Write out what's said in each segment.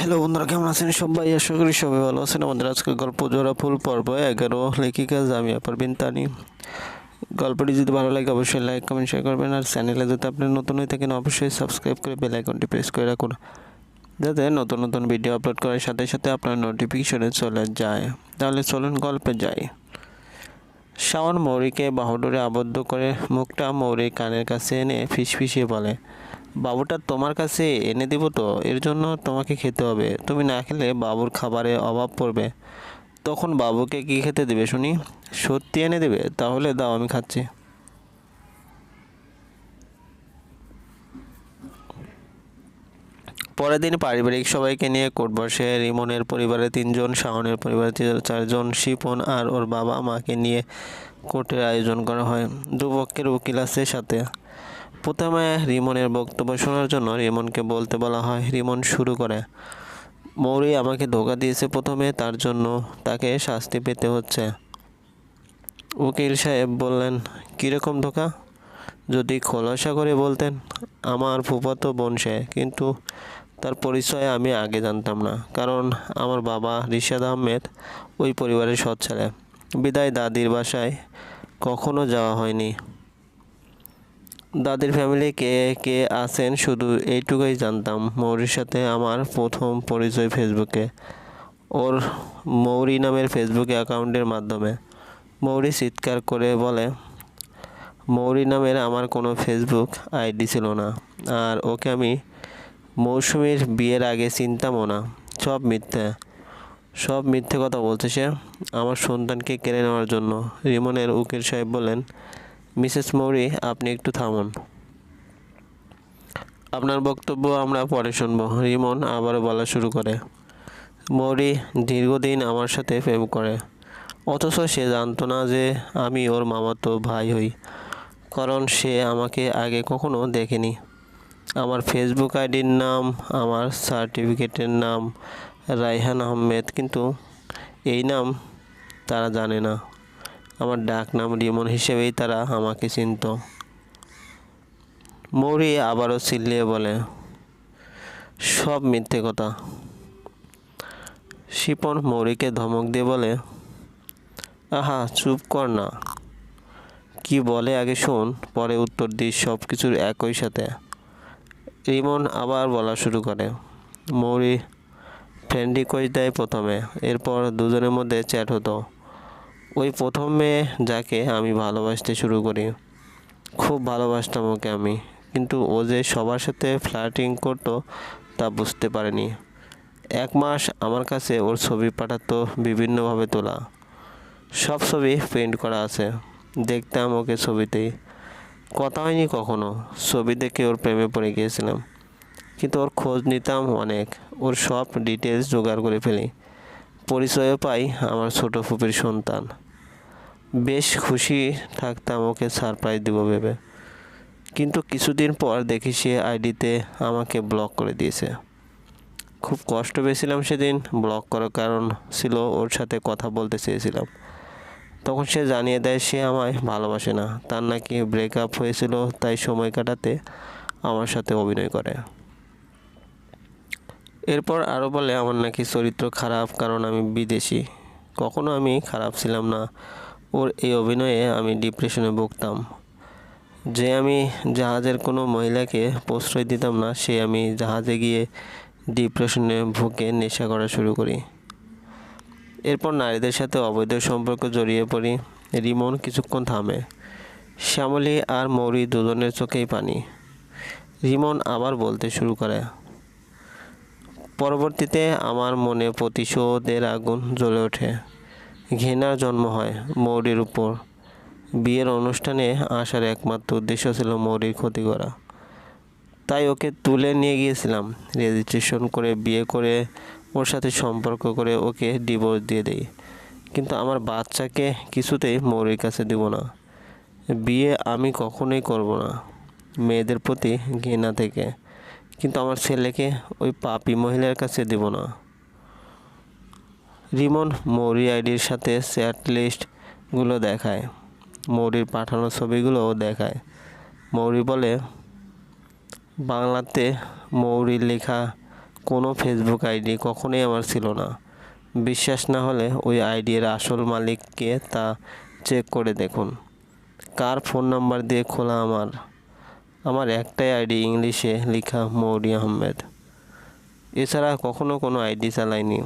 Hello বন্ধুরা, কেমন আছেন সবাই? আশা করি সবাই ভালো আছেন। আমাদের আজকে গল্প জোড়া ফুল পর্ব। এগারো লেখিকা জামিয়া পারবিন তানি। গল্পটি যদি ভালো লাগে, অবশ্যই লাইক কমেন্ট শেয়ার করবেন। আর চ্যানেলে যদি আপনি নতুন হয়ে থাকেন, অবশ্যই সাবস্ক্রাইব করে বেল আইকনটি প্রেস করে রাখুন। যাতে নতুন নতুন ভিডিও আপলোড করার সাথে সাথে আপনার নোটিফিকেশনে চলে যায়। তাহলে চলুন গল্পে যাই। শাওন মৌরিকে বাহুডোরে আবদ্ধ করে মুখটা মৌরির কানের কাছে এনে ফিসফিসিয়ে বলে বাবুটা তোমার কাছে এনে দিব তো, এর জন্য তোমাকে খেতে হবে। তুমি না খেলে বাবুর খাবারে অভাব পড়বে। তখন বাবুকে কি খেতে দেবে শুনি? সত্যি এনে দেবে? তাহলে দাও, আমি খাচ্ছি। পরের দিন পারিবারিক সবাইকে নিয়ে কোর্ট বসে রিমনের পরিবারে তিনজন, শাওনের পরিবারে চারজন, শিপন আর ওর বাবা মাকে নিয়ে কোর্টের আয়োজন করা হয়। দুপক্ষের উকিল আছে সাথে। প্রথমে রিমনের বক্তব্য শোনার জন্য রিমনকে বলতে বলা হয়, রিমন, শুরু করে। মৌরি আমাকে ধোকা দিয়েছে প্রথমে, তার জন্য তাকে শাস্তি পেতে হচ্ছে। উকিল সাহেব বললেন, কীরকম ধোকা? যদি খোলাসা করে বলতেন, আমার ফুফাতো বোন সে, কিন্তু তার পরিচয় আমি আগে জানতাম না, কারণ আমার বাবা রিশাদ আহমেদ ওই পরিবারের সৎ ছেলে। বিদায় দাদির বাসায় কখনো যাওয়া হয়নি। দাদির ফ্যামিলি কে কে আছেন শুধু এইটুকুই জানতাম। মৌরির সাথে আমার প্রথম পরিচয় ফেসবুকে ওর মৌরি নামের ফেসবুকে অ্যাকাউন্টের মাধ্যমে। মৌরি চিৎকার করে বলে, মৌরি নামের আমার কোনো ফেসবুক আইডি ছিল না। আর ওকে আমি মৌসুমীর বিয়ের আগে চিনতামও না। সব মিথ্যে। সব মিথ্যে কথা বলছে সে। আমার সন্তানকে কেড়ে নেওয়ার জন্য। রিমনের উকিল সাহেব বলেন মিসেস মৌরি, আপনি একটু থামুন। আপনার বক্তব্য আমরা পরে শুনব। রিমন আবারও বলা শুরু করে, মৌরি দীর্ঘদিন আমার সাথে প্রেম করে। অথচ সে জানতো না যে আমি ওর মামাতো ভাই হই, কারণ সে আমাকে আগে কখনো দেখেনি। আমার ফেসবুক আইডির নাম, আমার সার্টিফিকেটের নাম রাইহান আহমেদ, কিন্তু এই নাম তারা জানে না। আমার ডাক নাম রিমন হিসেবেই তারা আমাকে চিনত। মৌরি আবারও চিল্লিয়ে বলে, সব মিথ্যে কথা। শিপন মৌরিকে ধমক দিয়ে বলে, আহা, চুপ কর না। কি বলে আগে শোন, পরে উত্তর দিস সব কিছুর একই সাথে। রিমন আবার বলা শুরু করে। মৌরি ফ্রেন্ডি কই দেয় প্রথমে, এরপর দুজনের মধ্যে চ্যাট হতো। ওই প্রথমে যাকে আমি ভালোবাসতে শুরু করি, খুব ভালোবাসতাম ওকে আমি। কিন্তু ও যে সবার সাথে ফ্লার্টিং করতো, তা বুঝতে পারিনি। এক মাস আমার কাছে ওর ছবি পাঠাতো বিভিন্নভাবে তোলা। সব ছবি প্রিন্ট করা আছে। দেখতাম ওকে ছবিতেই। কথা হয়নি কখনো। ছবি দেখে ওর প্রেমে পড়ে গিয়েছিলাম। কিন্তু ওর খোঁজ নিতাম অনেক। ওর সব ডিটেলস জোগাড় করে ফেলি। পরিচয়ও পাই আমার ছোট ফুপির সন্তান। বেশ খুশি থাকতাম ওকে সারপ্রাইজ দিব ভেবে। কিন্তু কিছুদিন পর দেখি সে আইডিতে আমাকে ব্লক করে দিয়েছে। খুব কষ্ট পেয়েছিলাম সেদিন ব্লক করার কারণ ছিল ওর সাথে কথা বলতে চেয়েছিলাম। তখন সে জানিয়ে দেয় সে আমায় ভালোবাসে না। তার নাকি ব্রেকআপ হয়েছিল, তাই সময় কাটাতে আমার সাথে অভিনয় করে। এরপর আরও বলে, আমার নাকি চরিত্র খারাপ, কারণ আমি বিদেশি। কখনো আমি খারাপ ছিলাম না। ওর এই অভিনয়ে আমি ডিপ্রেশনে ভুগতাম। যে আমি জাহাজের কোনো মহিলাকে প্রশ্রয় দিতাম না, সে আমি জাহাজে গিয়ে ডিপ্রেশনে ভুগে নেশা করা শুরু করি। এরপর নারীদের সাথে অবৈধ সম্পর্ক জড়িয়ে পড়ি। রিমন কিছুক্ষণ থামে। শ্যামলী আর মৌরি দুজনের চোখেই পানি। রিমন আবার বলতে শুরু করে পরবর্তীতে আমার মনে প্রতিশোধের আগুন জ্বলে ওঠে। ঘৃণার জন্ম হয় মৌরির উপর। বিয়ের অনুষ্ঠানে আসার একমাত্র উদ্দেশ্য ছিল মৌরির ক্ষতি করা। তাই ওকে তুলে নিয়ে গিয়েছিলাম। রেজিস্ট্রেশন করে, বিয়ে করে, ওর সাথে সম্পর্ক করে ওকে ডিভোর্স দিয়ে দেই। কিন্তু আমার বাচ্চাকে কিছুতেই মৌরির কাছে দেব না। বিয়ে আমি কখনোই করব না। মেয়েদের প্রতি ঘৃণা থেকে। কিন্তু আমার ছেলেকে ওই পাপি মহিলার কাছে দেব না। রিমন মৌরি আইডির সাথে চ্যাট লিস্টগুলো দেখায়। মৌরির পাঠানো ছবিগুলোও দেখায়। মৌরি বলে, বাংলাতে মৌরির লেখা কোনো ফেসবুক আইডি কখনোই আমার ছিল না। বিশ্বাস না হলে ওই আইডির আসল মালিককে তা চেক করে দেখুন। কার ফোন নাম্বার দিয়ে খোলা আমার? আমার একটাই আইডি ইংলিশে লেখা মৌরি আহমেদ। এছাড়া কখনো কোনো আইডি চালাইনি।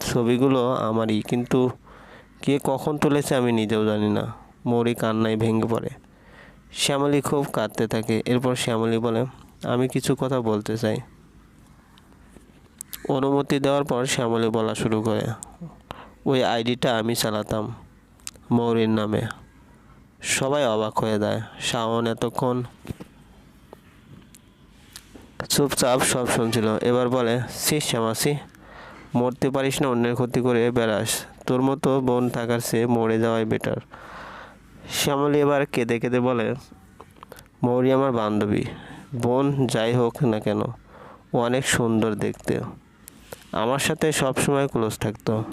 ছবিগুলো আমারই, কিন্তু কে কখন তুলেছে আমি নিজেও জানি না। মৌরি কান্নায় ভেঙে পড়ে। শ্যামলী খুব কাঁদতে থাকে। এরপর শ্যামলী বলে, আমি কিছু কথা বলতে চাই। অনুমতি দেওয়ার পর শ্যামলী বলা শুরু করে, ওই আইডিটা আমি চালাতাম মৌরির নামে। সবাই অবাক হয়ে দেয় শাওন এতক্ষণ চুপচাপ সব শুনছিল। এবার বলে সি শ্যামাসি মরতে পারিস না, অন্যের ক্ষতি করে বেড়াস। তোর মতো বোন থাকার চেয়ে মরে যাওয়াই বেটার শ্যামলী এবার কেঁদে কেঁদে বলে, মৌরি আমার বান্ধবী। বোন যাই হোক না কেন, ও অনেক সুন্দর দেখতে। আমার সাথে সব সময় ক্লোজ থাকতো।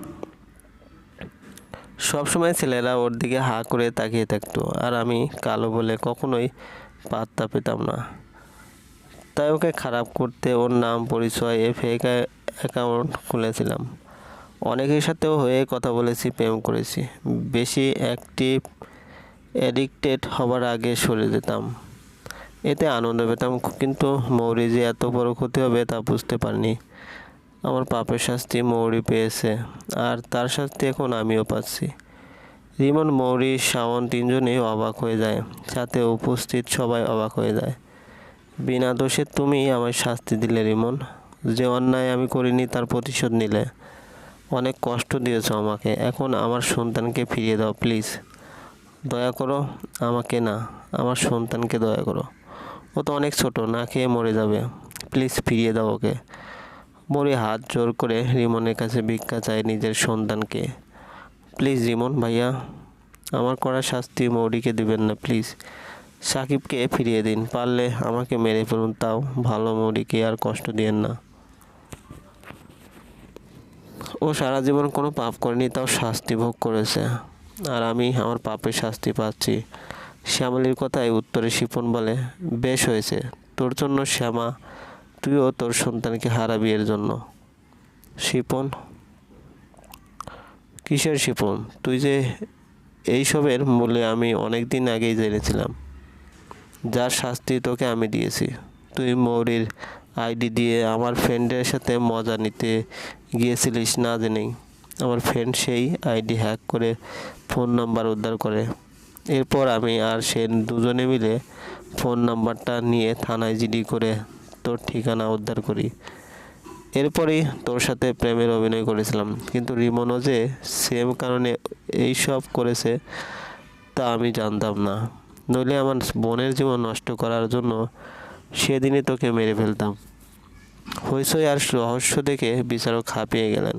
সব সময় ছেলেরা ওর দিকে হা করে তাকিয়ে থাকতো। আর আমি কালো বলে কখনোই পাত্তা পেতাম না। তাই ওকে খারাপ করতে ওর নাম, পরিচয়, এ ফেক অ্যাকাউন্ট খুলেছিলাম। অনেকের সাথেও হয়ে কথা বলেছি, প্রেম করেছি। বেশি অ্যাক্টিভ অ্যাডিক্টেড হবার আগে সরে যেতাম। এতে আনন্দ পেতাম, কিন্তু মৌরি যে এত বড় ক্ষতি হবে তা বুঝতে পারিনি। আমার পাপের শাস্তি মৌরি পেয়েছে, আর তার শাস্তি এখন আমিও পাচ্ছি। রিমন, মৌরি, শাওন তিনজনেই অবাক হয়ে যায়, সাথে উপস্থিত সবাই অবাক হয়ে যায়। বিনা দোষে তুমি আমায় শাস্তি দিলে রিমন। যে অন্যায় আমি করিনি তার প্রতিশোধ নিলে। অনেক কষ্ট দিয়েছ আমাকে। এখন আমার সন্তানকে ফিরিয়ে দাও, প্লিজ। দয়া করো, আমাকে না, আমার সন্তানকে দয়া করো। ও তো অনেক ছোট, না খেয়ে মরে যাবে। প্লিজ ফিরিয়ে দাও ওকে। মরি হাত জোর করে রিমনের কাছে ভিক্ষা চায় নিজের সন্তানকে। প্লিজ রিমন ভাইয়া, আমার করা শাস্তি মৌরিকে দিবেন না, প্লিজ। সাকিবকে ফিরিয়ে দিন, পারলে আমাকে মেরে ফেলুন, তাও ভালো মৌরিকে আর কষ্ট দিয়েন না। ও সারা জীবন কোনো পাপ করেনি, তাও শাস্তি ভোগ করেছে। আর আমি আমার পাপের শাস্তি পাচ্ছি। শ্যামলীর কথায় উত্তরে শিপন বলে, বেশ হয়েছে, তোর জন্য শ্যামা, তুইও তোর সন্তানকে হারাবি এর জন্য। শিপন, কিসের শিপন? তুই যে এইসবের মূলে আমি অনেক দিন আগেই জেনেছিলাম। যার শাস্তি তোকে আমি দিয়েছি। তুই মৌরির আইডি দিয়ে আমার ফ্রেন্ডের সাথে মজা নিতে গিয়েছিলিস না জেনেই। আমার ফ্রেন্ড সেই আইডি হ্যাক করে ফোন নাম্বার উদ্ধার করে। এরপর আমি আর সে দুজনে মিলে ফোন নাম্বারটা নিয়ে থানায় জিডি করে তোর ঠিকানা উদ্ধার করি। এরপরেই তোর সাথে প্রেমের অভিনয় করেছিলাম। কিন্তু রিমনও যে সেম কারণে এই সব করেছে তা আমি জানতাম না। নইলে আমার বোনের জীবন নষ্ট করার জন্য সেদিনই তোকে মেরে ফেলতাম। হইসই আর রহস্য দেখে বিচারক হাঁপিয়ে গেলেন।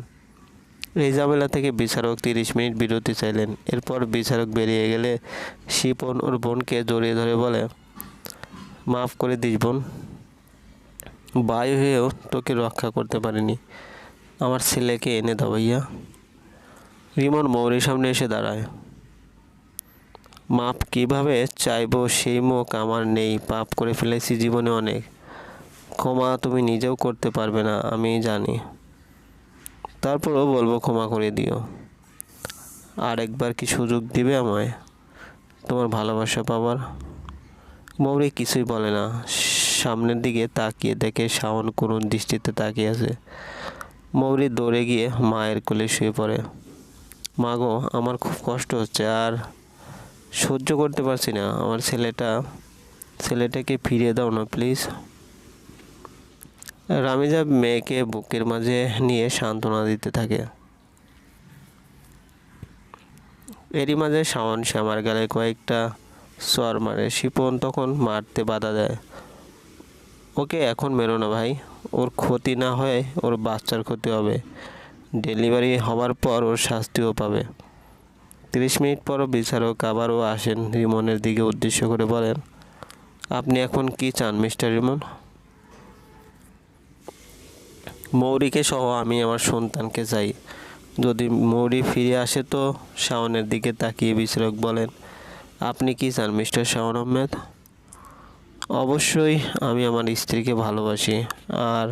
এই ঝামেলা থেকে বিচারক তিরিশ মিনিট বিরতি চাইলেন। এরপর বিচারক বেরিয়ে গেলে শিপন ওর বোনকে জড়িয়ে ধরে বলে, মাফ করে দিস বোন বায়ু হয়েও তোকে রক্ষা করতে পারিনি। আমার ছেলেকে এনে দাও ভাইয়া। রিমন মৌরির সামনে এসে দাঁড়ায়। মাপ কীভাবে চাইব সেই মুখ আমার নেই, পাপ করে ফেলেছি জীবনে অনেক। ক্ষমা তুমি নিজেও করতে পারবে না, আমি জানি। তারপরও বলব ক্ষমা করে দিও। আর একবার কি সুযোগ দিবে আমায়? তোমার ভালোবাসা পাবার মৌরি কিছুই বলে না। সামনের দিকে তাকিয়ে দেখে শাওন করুণ দৃষ্টিতে তাকিয়ে আছে। মৌরি দৌড়ে গিয়ে মায়ের কোলে শুয়ে পড়ে। মা গো, আমার খুব কষ্ট হচ্ছে, আর সহ্য করতে পারছি না। আমার ছেলেটা, ছেলেটাকে ফিরিয়ে দাও না প্লিজ রামিজা মেয়েকে বুকের মাঝে নিয়ে সান্ত্বনা দিতে থাকে। এরই মাঝে শাওন শ্যামার গালে কয়েকটা সর মারে। শিপন তখন মারতে বাধা দেয়। ওকে এখন মেরো না ভাই। ওর ক্ষতি না হয় ওর বাচ্চার ক্ষতি হবে। ডেলিভারি হওয়ার পর ওর শাস্তিও পাবে। তিরিশ মিনিট পরও বিচারক আবারও আসেন রিমনের দিকে উদ্দেশ্য করে বলেন, আপনি এখন কি চান, মিস্টার রিমন? মৌরিকে সহ আমি আমার সন্তানকে চাই। যদি মৌরি ফিরে আসে তো শাওনের দিকে তাকিয়ে বিচারক বলেন, আপনি কি চান, মিস্টার শাওন আহমেদ? অবশ্যই আমি আমার স্ত্রীকে ভালোবাসি আর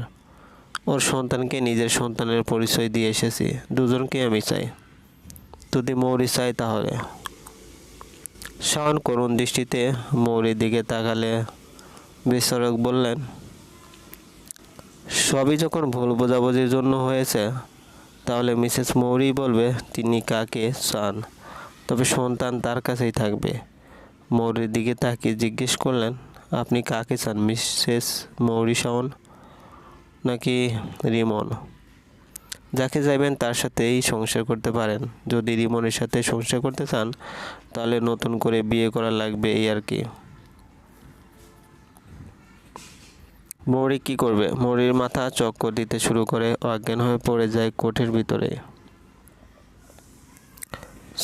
ওর সন্তানকে নিজের সন্তানের পরিচয় দিয়ে এসেছি। দুজনকে আমি চাই। যদি মৌরি চাই তাহলে। শাওন করুণ দৃষ্টিতে মৌরির দিকে তাকালে বিচারক বললেন, সবই যখন ভুল বোঝাবুঝির জন্য হয়েছে, তাহলে মিসেস মৌরি বলবে তিনি কাকে চান। তবে সন্তান তার কাছেই থাকবে। মৌরির দিকে তাকিয়ে জিজ্ঞেস করলেন, আপনি কাকে চান, মিসেস মৌরি শাওন নাকি রিমন? যাকে চাইবেন তার সাথেই সংসার করতে পারেন। যদি রিমনের সাথে সংসার করতে চান, তাহলে নতুন করে বিয়ে করা লাগবে এই আর কি। মৌরি কি করবে? মৌরির মাথা চক্কর দিতে শুরু করে অজ্ঞান হয়ে পড়ে যায় কোঠের ভিতরে।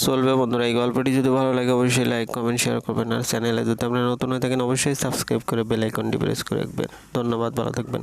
চলবে বন্ধুরা, এই গল্পটি যদি ভালো লাগে অবশ্যই লাইক কমেন্ট শেয়ার করবেন। আর চ্যানেলে যদি আপনারা নতুন হয়ে থাকেন, অবশ্যই সাবস্ক্রাইব করে বেল আইকনটি প্রেস করে রাখবেন। ধন্যবাদ, ভালো থাকবেন।